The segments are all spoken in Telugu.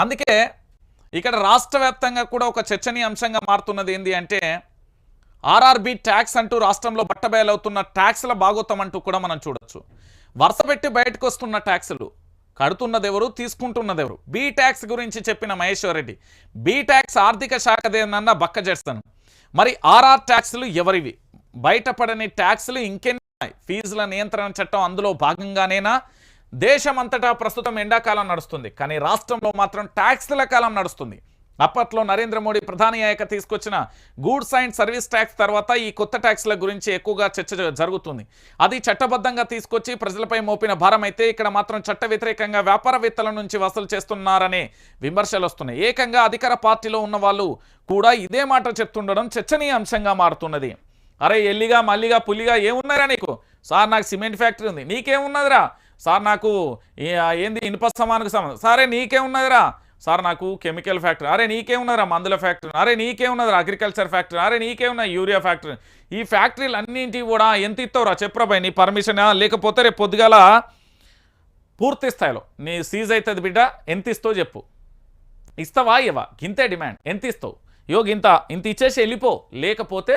అందుకే ఇక్కడ రాష్ట్ర వ్యాప్తంగా కూడా ఒక చర్చనీయాంశంగా మారుతున్నది ఏంటి అంటే ఆర్ఆర్బి ట్యాక్స్ అంటూ రాష్ట్రంలో బట్టబయలవుతున్న ట్యాక్స్ల భాగోతం అంటూ కూడా మనం చూడొచ్చు. వరుస పెట్టి బయటకు వస్తున్న ట్యాక్సులు కడుతున్నది ఎవరు తీసుకుంటున్నది ఎవరు బీ ట్యాక్స్ గురించి చెప్పిన మహేశ్వర్ రెడ్డి బీ ట్యాక్స్ ఆర్థిక శాఖదేనన్న బక్క చేస్తాను. మరి ఆర్ఆర్ ట్యాక్స్లు ఎవరివి? బయటపడని ట్యాక్స్లు ఇంకెన్ని ఫీజుల నియంత్రణ చట్టం అందులో భాగంగానేనా? దేశమంతటా ప్రస్తుతం ఎండాకాలం నడుస్తుంది. కానీ రాష్ట్రంలో మాత్రం ట్యాక్స్ల కాలం నడుస్తుంది. అప్పట్లో నరేంద్ర మోడీ ప్రధాని అయ్యాక తీసుకొచ్చిన గూడ్స్ అండ్ సర్వీస్ ట్యాక్స్ తర్వాత ఈ కొత్త ట్యాక్స్ల గురించి ఎక్కువగా చర్చ జరుగుతుంది. అది చట్టబద్ధంగా తీసుకొచ్చి ప్రజలపై మోపిన భారం అయితే ఇక్కడ మాత్రం చట్ట వ్యతిరేకంగా వ్యాపారవేత్తల నుంచి వసూలు చేస్తున్నారనే విమర్శలు వస్తున్నాయి. ఏకంగా అధికార పార్టీలో ఉన్న వాళ్ళు కూడా ఇదే మాట చెప్తుండడం చర్చనీయాంశంగా మారుతున్నది. అరే ఎల్లిగా మల్లిగా పుల్లిగా ఏమున్నారా నీకు? సార్ నాకు సిమెంట్ ఫ్యాక్టరీ ఉంది. నీకేమున్నదిరా? సార్ నాకు ఏంది ఇనుప సమానకు సంబంధం? సరే నీకేమున్నదిరా సార్ నాకు కెమికల్ ఫ్యాక్టరీ. అరే నీకేమున్నదిరా మందుల ఫ్యాక్టరీ. అరే నీకేమున్నదిరా అగ్రికల్చర్ ఫ్యాక్టరీ. అరే నీకేమున్నది యూరియా ఫ్యాక్టరీ. ఈ ఫ్యాక్టరీలు అన్నింటివి కూడా ఎంత ఇస్తావురా? చెప్పరా నీ పర్మిషన్ లేకపోతే రేపు పొద్దుగాల పూర్తి స్థాయిలో నీ సీజ్ అవుతుంది బిడ్డ. ఎంత ఇస్తావు చెప్పు. ఇస్తావా ఇవ్వా గింతే డిమాండ్. ఎంత ఇస్తావు? యో గింత. ఇంత ఇచ్చేసి వెళ్ళిపో. లేకపోతే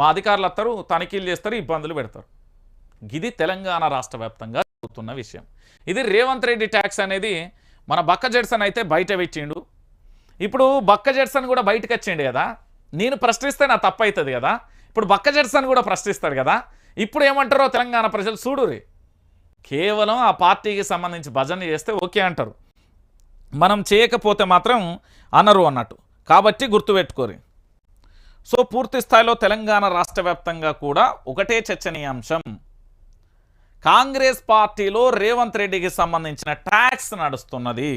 మా అధికారులు వస్తారు తనిఖీలు చేస్తారు ఇబ్బందులు పెడతారు. ఇది తెలంగాణ రాష్ట్ర అవుతున్న విషయం. ఇది రేవంత్ రెడ్డి ట్యాక్స్ అనేది మన బక్క జడ్సన్ అయితే బయట పెట్టిండు. ఇప్పుడు బక్క జడ్సన్ కూడా బయటకు వచ్చిండు కదా. నేను ప్రశ్నిస్తే నా తప్పు అవుతుంది కదా. ఇప్పుడు బక్క జడ్సన్ కూడా ప్రశ్నిస్తాడు కదా. ఇప్పుడు ఏమంటారో తెలంగాణ ప్రజలు చూడురి కేవలం ఆ పార్టీకి సంబంధించి భజన చేస్తే ఓకే అంటారు. మనం చేయకపోతే మాత్రం అనరు అన్నట్టు. కాబట్టి గుర్తుపెట్టుకోరి సో పూర్తి స్థాయిలో తెలంగాణ రాష్ట్ర వ్యాప్తంగా కూడా ఒకటే చర్చనీయాంశం. కాంగ్రెస్ పార్టీలో రేవంత్ రెడ్డికి సంబంధించిన ట్యాక్స్ నడుస్తున్నది.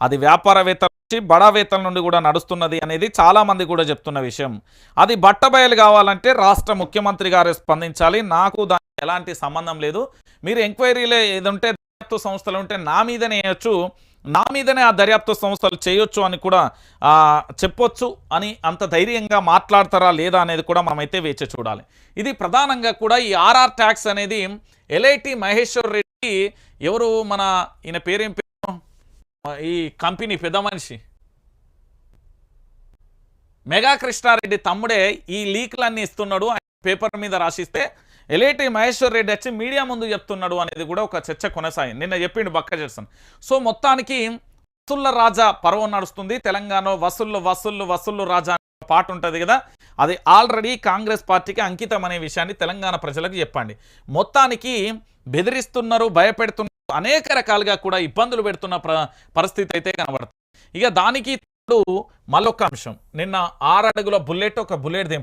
అది వ్యాపారవేత్తల నుంచి బడావేత్తల నుండి కూడా నడుస్తున్నది అనేది చాలామంది కూడా చెప్తున్న విషయం. అది బట్టబయలు కావాలంటే రాష్ట్ర ముఖ్యమంత్రి గారే స్పందించాలి. నాకు దానికి ఎలాంటి సంబంధం లేదు. మీరు ఎంక్వైరీలో ఏదంటే దర్యాప్తు సంస్థలు ఉంటే నా మీదనే వేయచ్చు. నా మీదనే ఆ దర్యాప్తు సంస్థలు చేయొచ్చు అని కూడా చెప్పొచ్చు అని అంత ధైర్యంగా మాట్లాడతారా లేదా అనేది కూడా మనమైతే వేచి చూడాలి. ఇది ప్రధానంగా కూడా ఈ ఆర్ఆర్ ట్యాక్స్ అనేది ఎల్ఐటి మహేశ్వర్ రెడ్డి ఎవరు మన ఈయన పేరేం పేరు? ఈ కంపెనీ పెద్ద మనిషి. మెగా కృష్ణారెడ్డి తమ్ముడే ఈ లీక్లన్నీ ఇస్తున్నాడు ఆయన పేపర్ మీద రాసిస్తే ఎలేటి మహేశ్వర్ రెడ్డి వచ్చి మీడియా ముందు చెప్తున్నాడు అనేది కూడా ఒక చర్చ కొనసాగింది. నిన్న చెప్పిండు బక్క చేస్తాను సో మొత్తానికి వసూళ్ళ రాజా పర్వం నడుస్తుంది. తెలంగాణ వసూళ్ళు వసుళ్ళు వసుళ్ళు రాజా అనే పాట ఉంటుంది కదా? అది ఆల్రెడీ కాంగ్రెస్ పార్టీకి అంకితం అనే విషయాన్ని తెలంగాణ ప్రజలకు చెప్పండి. మొత్తానికి బెదిరిస్తున్నారు భయపెడుతున్నారు అనేక రకాలుగా కూడా ఇబ్బందులు పెడుతున్న పరిస్థితి అయితే కనబడుతుంది. ఇక దానికి మళ్ళొక అంశం. నిన్న ఆరు అడుగుల బుల్లెట్ ఒక బుల్లెట్